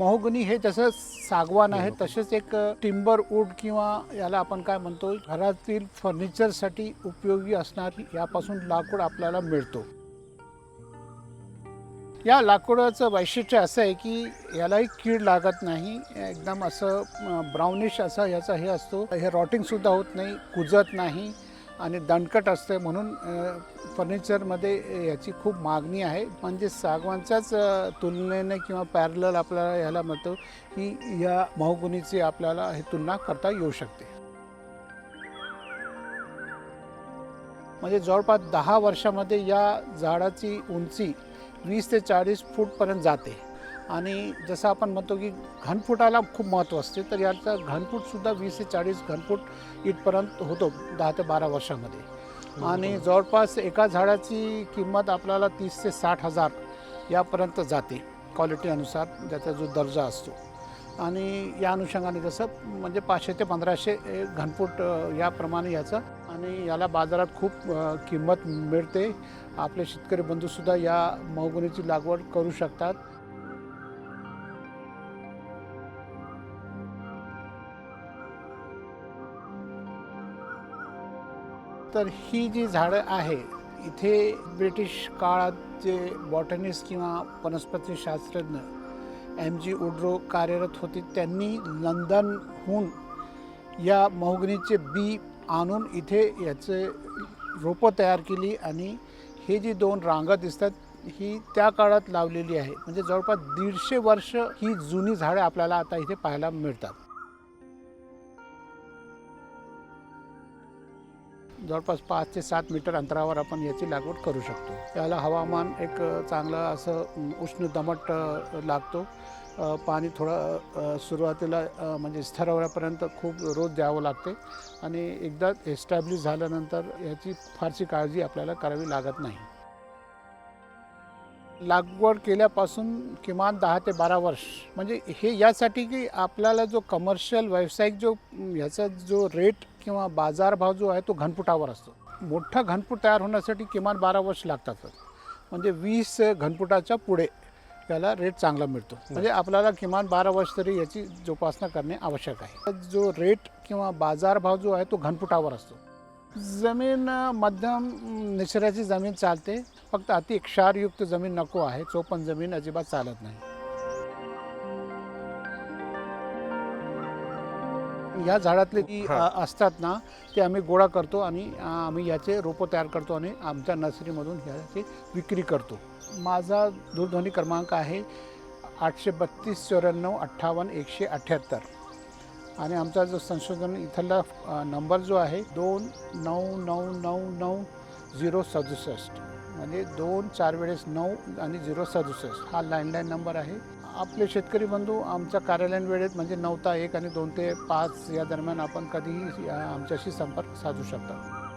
Mahogany हे जसं सागवान आहे तसेच एक टिंबर वूड किंवा याला आपण काय म्हणतो घरातील फर्निचरसाठी उपयोगी असणारी यापासून लाकूड आपल्याला मिळतो. या लाकूडाचं वैशिष्ट्य असं आहे की यालाही कीड लागत नाही एकदम असं ब्राउनिश असं याचा हे असतो. हे रॉटिंगसुद्धा होत नाही कुजत नाही. आणि दणकट असते म्हणून फर्निचरमध्ये याची खूप मागणी आहे. म्हणजे सागवानच्याच तुलनेने किंवा पॅरलल आपल्याला ह्याला म्हणतो की या महोगुनीची आपल्याला हे तुलना करता येऊ शकते. म्हणजे जवळपास दहा वर्षामध्ये या झाडाची उंची वीस ते चाळीस फूटपर्यंत जाते. आणि जसं आपण म्हणतो की घनफुटाला खूप महत्त्व असते तर याचा घनफूटसुद्धा वीस ते चाळीस घनफूट इथपर्यंत होतो दहा ते बारा वर्षामध्ये. आणि जवळपास एका झाडाची किंमत आपल्याला तीस ते साठ हजार यापर्यंत जाते क्वालिटी अनुसार ज्याचा जो दर्जा असतो. आणि या अनुषंगाने जसं म्हणजे पाचशे ते पंधराशे घनफूट याप्रमाणे याचं आणि याला बाजारात खूप किंमत मिळते. आपले शेतकरी बंधूसुद्धा या महोगनीची लागवड करू शकतात. तर ही जी झाडं आहे इथे ब्रिटिश काळात जे बॉटनिस्ट किंवा वनस्पती शास्त्रज्ञ एम जी उड्रो कार्यरत होते त्यांनी लंडनहून या महोगनीचे बी आणून इथे याचे रोपं तयार केली आणि हे जी दोन रांगा दिसतात ही त्या काळात लावलेली आहे. म्हणजे जवळपास दीडशे वर्ष ही जुनी झाडं आपल्याला आता इथे पाहायला मिळतात. जवळपास पाच ते सात मीटर अंतरावर आपण याची लागवड करू शकतो. याला हवामान एक चांगलं असं उष्ण दमट लागतो. पाणी थोडं सुरुवातीला म्हणजे स्थरवण्यापर्यंत खूप रोज द्यावं लागते आणि एकदा एस्टॅब्लिश झाल्यानंतर याची फारशी काळजी आपल्याला करावी लागत नाही. लागवड केल्यापासून किमान दहा ते बारा वर्ष. म्हणजे हे यासाठी की आपल्याला जो कमर्शियल व्यावसायिक जो ह्याचा जो रेट किंवा बाजारभाव जो आहे तो घनफुटावर असतो. मोठा घनफूट तयार होण्यासाठी किमान बारा वर्ष लागतातच म्हणजे वीस घनफुटाच्या पुढे याला रेट चांगला मिळतो. म्हणजे आपल्याला किमान बारा वर्ष तरी याची जोपासना करणे आवश्यक आहे. जो रेट किंवा बाजारभाव जो आहे तो घनफुटावर असतो. जमीन मध्यम निचऱ्याची जमीन चालते. फक्त अति क्षारयुक्त जमीन नको आहे. चोपण जमीन अजिबात चालत नाही. या झाडातले जी असतात ना ते आम्ही गोळा करतो आणि आम्ही याचे रोपं तयार करतो आणि आमच्या नर्सरीमधून याची विक्री करतो. माझा दूरध्वनी क्रमांक आहे आठशे बत्तीस चौऱ्याण्णव अठ्ठावन्न एकशे अठ्ठ्याहत्तर आणि आमचा जो संशोधन इथला नंबर जो आहे दोन नऊ नऊ नऊ नऊ झिरो सदुसष्ट. म्हणजे दोन चार वेळेस नऊ आणि झिरो सदुसष्ट. हा लँडलाईन नंबर आहे. आपले शेतकरी बंधू आमच्या कार्यालयीन वेळेत म्हणजे नऊ ता एक आणि दोन ते पाच या दरम्यान आपण कधीही आमच्याशी संपर्क साधू शकता.